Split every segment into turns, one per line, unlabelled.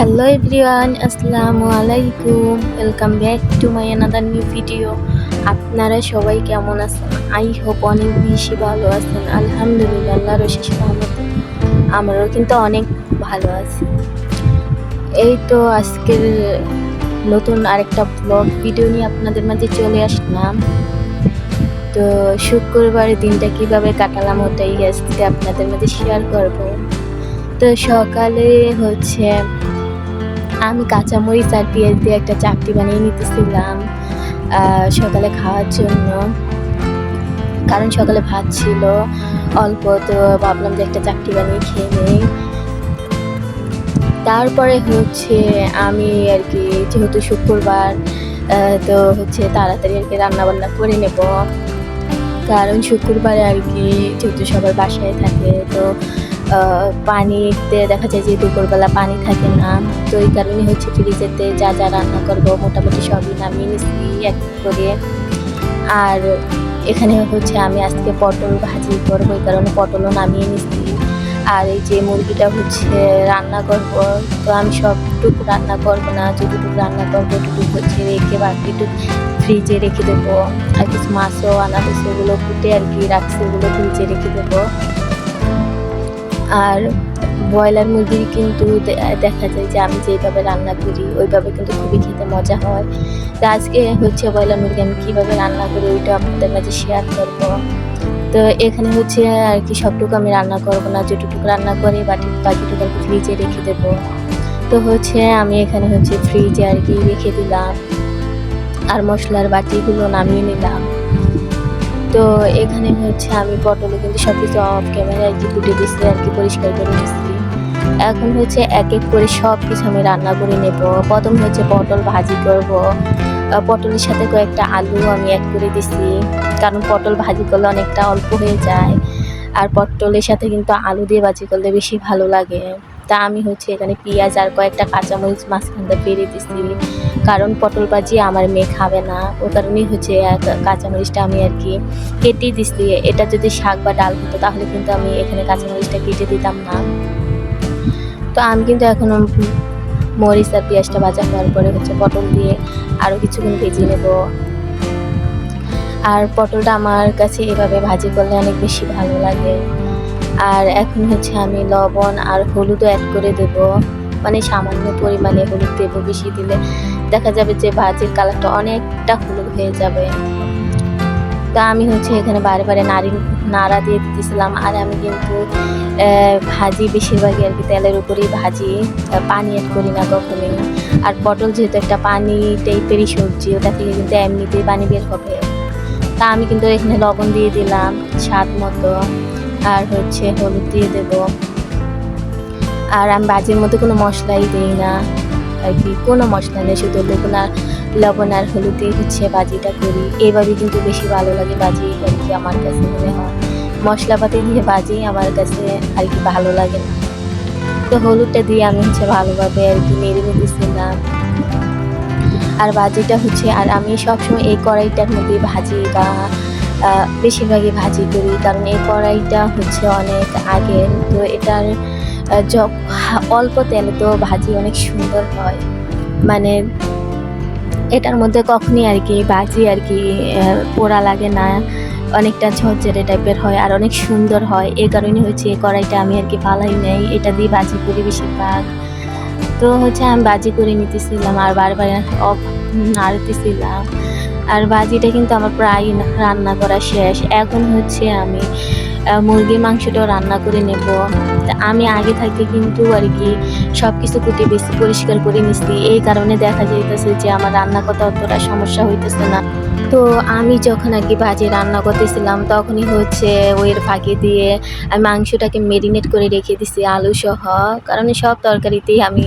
Hello everyone আসসালামু আলাইকুম welcome back to my another new video আপনারা সবাই কেমন আছেন? আই হোপ অনেক বেশি ভালো আছেন। আলহামদুলিল্লাহ আল্লাহ রশিস আমরাও কিন্তু অনেক ভালো আছি। এই তো আজকের নতুন আরেকটা ব্লগ ভিডিও নিয়ে আপনাদের মাঝে চলে আসলাম। তো শুক্রবারের দিনটা কীভাবে কাটালাম ওটাই আজকে আপনাদের মাঝে শেয়ার করব। তো সকালে হচ্ছে আমি কাঁচামরিচ আর পেঁয়াজ দিয়ে একটা চাটনি বানিয়ে নিতেছিলাম সকালে খাওয়ার জন্য। কারণ সকালে ভাত ছিল, অল্প তো ভাবলাম যে একটা চাটনি বানিয়ে খেয়ে নিই। তারপরে হচ্ছে আমি আর কি, যেহেতু শুক্রবার তো হচ্ছে তাড়াতাড়ি আর কি রান্নাবান্না করে নেব। কারণ শুক্রবারে আর কি, যেহেতু সবার বাসায় থাকে, তো পানিতে দেখা যায় যে দুপুরবেলা পানি থাকে না। তো এই কারণে হচ্ছে ফ্রিজেতে যা যা রান্না করব, মোটামুটি সবই নামিয়ে নিচ্ছি এক করে। আর এখানে হচ্ছে আমি আজকে পটল ভাজি করব, এই কারণে পটলও নামিয়ে নিচ্ছি আর এই যে মুরগিটা হচ্ছে রান্না করব, তো আমি সবটুকু রান্না করব না, যতটুকু রান্না করব ওটুকু হচ্ছে রেখে বাকিটুকু ফ্রিজে রেখে দেবো। আর কিছু মাছও আনা হয়েছে ওগুলো ফুটে আর কি রাখছি ওগুলো ফ্রিজে রেখে দেবো। আর ব্রয়লার মুরগির কিন্তু দেখা যায় যে আমি যেভাবে রান্না করি, ওইভাবে কিন্তু খুবই খেতে মজা হয়। তো আজকে হচ্ছে ব্রয়লার মুরগি আমি কীভাবে রান্না করি ওইটা আপনাদের মাঝে শেয়ার করব। তো এখানে হচ্ছে আর কি সবটুকু আমি রান্না করব না, যেটুকু রান্না করে বাকি বাকিটুকু আর কি ফ্রিজে রেখে দেবো। তো হচ্ছে আমি এখানে হচ্ছে ফ্রিজে আর কি রেখে দিলাম। আর মশলার বাটিগুলো নামিয়ে নিলাম। তো এখানে হচ্ছে আমি পটলে কিন্তু সব কিছু অফ ক্যামেরা আর কি ফুটে দিচ্ছি আর কি পরিষ্কার করে নিচ্ছি এখন হচ্ছে এক এক করে সব কিছু আমি রান্না করে নেব। প্রথম হচ্ছে পটল ভাজি করব। পটলের সাথে কয়েকটা আলু আমি অ্যাড করে দিছি কারণ পটল ভাজি করলে অনেকটা অল্প হয়ে যায়। আর পটলের সাথে কিন্তু আলু দিয়ে ভাজি করলে বেশি ভালো লাগে। তা আমি হচ্ছে এখানে পেঁয়াজ আর কয়েকটা কাঁচামরিচ মাঝখানটা পেরে দিছি। কারণ পটল ভাজি আমার মেয়ে খাবে না। ও কারণেই হচ্ছে কাঁচামরিচটা আমি আর কি কেটে দিছি। এটা যদি শাক বা ডাল হতো তাহলে কিন্তু আমি এখানে কাঁচামরিচটা কেটে দিতাম না। তো আমি কিন্তু এখন মরিচ আর পেঁয়াজটা ভাজা হওয়ার পরে হচ্ছে পটল দিয়ে আরও কিছুক্ষণ ভেজে নেব। আর পটলটা আমার কাছে এভাবে ভাজি করলে অনেক বেশি ভালো লাগে। আর এখন হচ্ছে আমি লবণ আর হলুদও অ্যাড করে দেব। মানে সামান্য পরিমাণে হলুদ দেবো বেশি দিলে। দেখা যাবে যে ভাজির কালারটা অনেকটা হলুদ হয়ে যাবে। তা আমি হচ্ছে এখানে বারে বারে নাড়ি নাড়া দিয়ে দিতেছিলাম। আর আমি কিন্তু ভাজি বেশিরভাগই আর কি তেলের উপরেই ভাজি। পানি অ্যাড করি না কখনোই। আর পটল যেহেতু একটা পানি টাইপেরই সবজি, ওটা থেকে কিন্তু এমনিতেই পানি বের হবে। তা আমি কিন্তু এখানে লবণ দিয়ে দিলাম, স্বাদ মতো। আর হচ্ছে হলুদ দিয়ে দেব। আর আমি বাজির মধ্যে কোনো মশলাই দিই না। আর কি, কোনো মশলা নেই, শুধু লবণ আর লবণ আর হলুদ দিয়ে হচ্ছে বাজিটা করি। এইভাবে কিন্তু বেশি ভালো লাগে ভাজি আর কি আমার কাছে মনে হয়। মশলাপাতি দিয়ে বাজি আমার কাছে আর কি ভালো লাগে না। তো হলুদটা দিয়ে আমি হচ্ছে ভালোভাবে আর কি নেড়ে নিতেছিলাম আর বাজিটা হচ্ছে, আর আমি সবসময় এই কড়াইটার মধ্যে ভাজি বা বেশিরভাগই ভাজি করি, কারণ এই কড়াইটা হচ্ছে অনেক আগের তো এটার অল্প তেলে তো ভাজি অনেক সুন্দর হয়। মানে এটার মধ্যে কখনই আর কি ভাজি আর কি পোড়া লাগে না। অনেকটা ঝরঝরে টাইপের হয় আর অনেক সুন্দর হয়। এই কারণে হচ্ছে এই কড়াইটা আমি আর কি ফালাই নেই। এটা দিয়ে ভাজি করি বেশিরভাগ। তো হচ্ছে আমি ভাজি করে নিতেছিলাম আর বারবার অফ নাড়তেছিলাম। আর ভাজিটা কিন্তু আমার প্রায় রান্না করা শেষ। এখন হচ্ছে আমি মুরগির মাংসটাও রান্না করে নেব। আমি আগে থাকতে কিন্তু আর কি সব কিছু কুটে বেশি পরিষ্কার করে নিচ্ছি এই কারণে দেখা যাইতেছে যে আমার রান্না করতে অতটা সমস্যা হইতেছে না। তো আমি যখন আর কি ভাজি রান্না করতেছিলাম, তখনই হচ্ছে ওইয়ের ফাঁকি দিয়ে আমি মাংসটাকে মেরিনেট করে রেখে দিছি আলু সহ কারণ সব তরকারিতেই আমি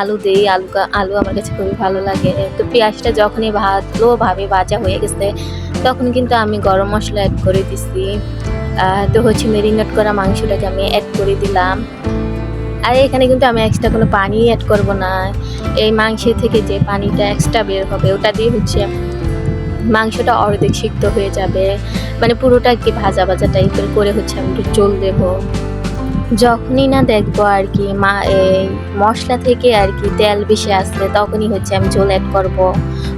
আলু দিই, আলু আলু আমার কাছে খুবই ভালো লাগে। তো পেঁয়াজটা যখনই ভালোভাবে ভাজা হয়ে গেছে, তখন কিন্তু আমি গরম মশলা অ্যাড করে দিছি। তো হচ্ছে মেরিনেট করা মাংসটাকে আমি অ্যাড করে দিলাম। আর এখানে কিন্তু আমি এক্সট্রা কোনো পানি অ্যাড করব না। এই মাংসের থেকে যে পানিটা এক্সট্রা বের হবে, ওটা দিয়ে হচ্ছে মাংসটা অর্ধেক সিদ্ধ হয়ে যাবে। মানে পুরোটা কি ভাজা ভাজা টাইপের করে হচ্ছে আমি একটু চল দেবো। যখনই না দেখব আর কি, মা এই মশলা থেকে আর কি তেল বেশি আসবে তখনই হচ্ছে আমি ঝোল অ্যাড করব।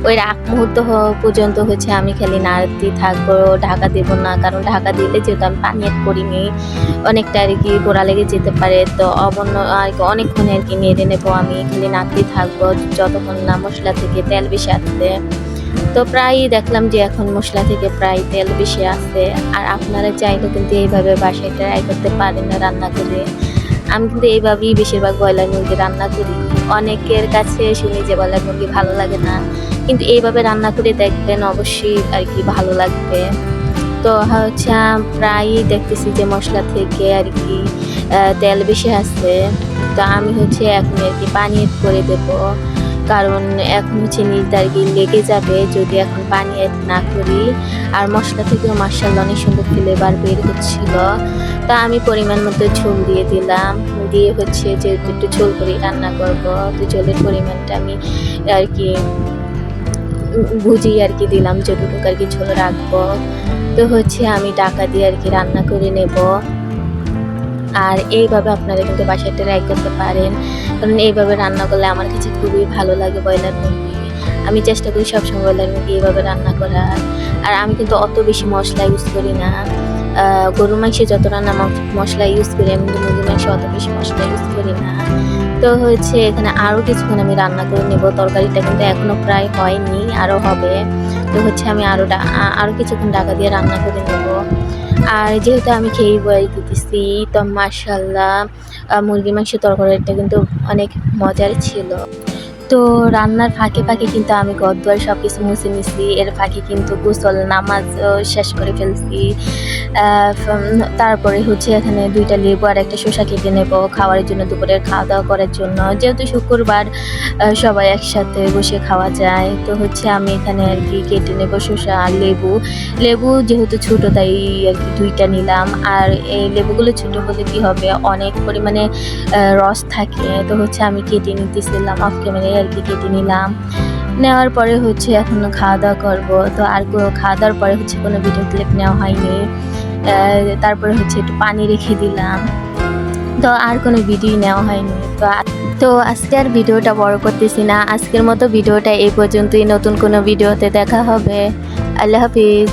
ওই আগ মুহূর্ত পর্যন্ত হচ্ছে আমি খালি নাড়তে থাকব, ঢাকা দেব না, কারণ ঢাকা দিলে যেহেতু আমি পানি অ্যাড করিনি, অনেকটা আর কি গোড়া লেগে যেতে পারে, তো অবন্য আর কি অনেকক্ষণ আর কি নেড়ে নেব আমি, খালি নাড়তে থাকব, যতক্ষণ না মশলা থেকে তেল বেশি আসবে। তো প্রায়ই দেখলাম যে এখন মশলা থেকে প্রায় তেল বেশি আসে আর আপনারা চাইলে কিন্তু এইভাবে বাসায় ট্রাই করতে পারেন না রান্না করে। আমি কিন্তু এইভাবেই বেশিরভাগ ব্রয়লার মুরগি রান্না করি। অনেকের কাছে শুনি যে ব্রয়লার মুরগি ভালো লাগে না, কিন্তু এইভাবে রান্না করে দেখবেন অবশ্যই আর কি ভালো লাগবে। তো হচ্ছে প্রায়ই দেখতেছি যে মশলা থেকে আর কি তেল বেশি আসছে তো আমি হচ্ছে এখন আর কি পানি করে দেবো। কারণ এখন হচ্ছে কি লেগে যাবে, যদি এখন পানি অ্যাড না করি। আর মশলা থেকেও মার্শাল অনেক সুন্দর ফ্লেভার বের হচ্ছিল। তা আমি পরিমাণ মতো ঝোল দিয়ে দিলাম। দিয়ে হচ্ছে যে একটু ঝোল করে রান্না করব, তো ঝোলের পরিমাণটা আমি আর কি বুঝিয়ে আর কি দিলাম, যতটুকু আর কি ঝোল রাখব। তো হচ্ছে আমি টাকা দিয়ে আর কি রান্না করে নেব। আর এইভাবে আপনারা কিন্তু বাসায় ট্রাই করতে পারেন। কারণ এইভাবে রান্না করলে আমার কাছে খুবই ভালো লাগে ব্রয়লার মুরগি। আমি চেষ্টা করি সবসময় ব্রয়লার মুরগি এইভাবে রান্না করার। আর আমি কিন্তু অত বেশি মশলা ইউজ করি না। গরুর মাংসে যত রান্না মশলা ইউজ করি, আমি কিন্তু মুরগির মাংসে অত বেশি মশলা ইউজ করি না। তো হচ্ছে এখানে আরও কিছুক্ষণ আমি রান্না করে নেব। তরকারিটা কিন্তু এখনও প্রায় হয়নি আরও হবে। তো হচ্ছে আমি আরও আরও কিছুক্ষণ ঢাকা দিয়ে রান্না করে নেব। আর যেহেতু আমি খেয়েই বয়ে দিতেছি, তো মার্শাল্লাহ মুরগি মাংসের তরকারিটা কিন্তু অনেক মজার ছিল। তো রান্নার ফাঁকে ফাঁকে কিন্তু আমি গদ্দুয়ার সব কিছু মুছে নিছি। এর ফাঁকে কিন্তু গোসল, নামাজ শেষ করে ফেলছি। তারপরে হচ্ছে এখানে দুইটা লেবু আর একটা শসা কেটে নেব খাওয়ার জন্য, দুপুরের খাওয়া দাওয়া করার জন্য। যেহেতু শুক্রবার সবাই একসাথে বসে খাওয়া যায়, তো হচ্ছে আমি এখানে আর কি কেটে নেব শসা আর লেবু। লেবু যেহেতু ছোটো, তাই আর কি দুইটা নিলাম। আর এই লেবুগুলো ছোটো হলে কি হবে? অনেক পরিমাণে রস থাকে। তো হচ্ছে আমি কেটে নিতেছিলাম অফ ক্যামেরায় আর কি কেটে নিলাম। নেওয়ার পরে হচ্ছে এখন খাওয়া দাওয়া করব। তো আর খাওয়া দাওয়ার পরে হচ্ছে কোনো ভিডিও ক্লিপ নেওয়া হয়নি। তারপরে হচ্ছে একটু পানি রেখে দিলাম। তো আর কোনো ভিডিও নেওয়া হয়নি। তো তো আজকে আর ভিডিওটা বড় করতেছি না। আজকের মতো ভিডিওটা এই পর্যন্তই। নতুন কোনো ভিডিওতে দেখা হবে। আল্লাহ হাফিজ।